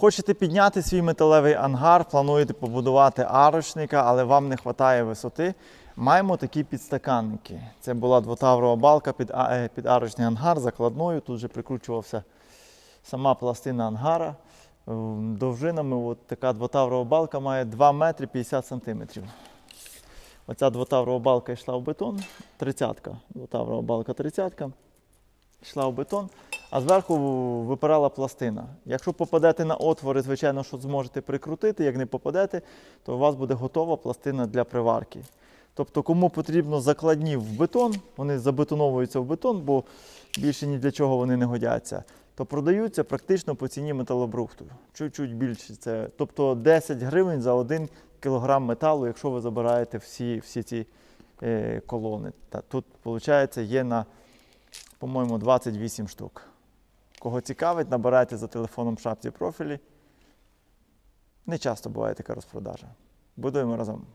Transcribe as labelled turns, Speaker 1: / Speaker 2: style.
Speaker 1: Хочете підняти свій металевий ангар, плануєте побудувати арочника, але вам не вистачає висоти. Маємо такі підстаканники. Це була двотаврова балка під, е, під арочний ангар закладною. Тут же прикручувався сама пластина ангара. Довжинами от така двотаврова балка має 2 метри 50 сантиметрів. Оця двотаврова балка йшла в бетон, тридцятка. Двотаврова балка тридцятка. Йшла в бетон, а зверху випирала пластина. Якщо попадете на отвори, звичайно, що зможете прикрутити. Як не попадете, то у вас буде готова пластина для приварки. Тобто, кому потрібно закладні в бетон, вони забетоновуються в бетон, бо більше ні для чого вони не годяться, то продаються практично по ціні металобрухту. Чуть-чуть більше. Це, тобто 10 гривень за 1 кілограм металу, якщо ви забираєте всі, всі ці е, колони. Та, тут, виходить, є на, по-моєму, 28 штук. Кого цікавить, набирайте за телефоном в шапці профілі. Не часто буває така розпродажа. Будуємо разом.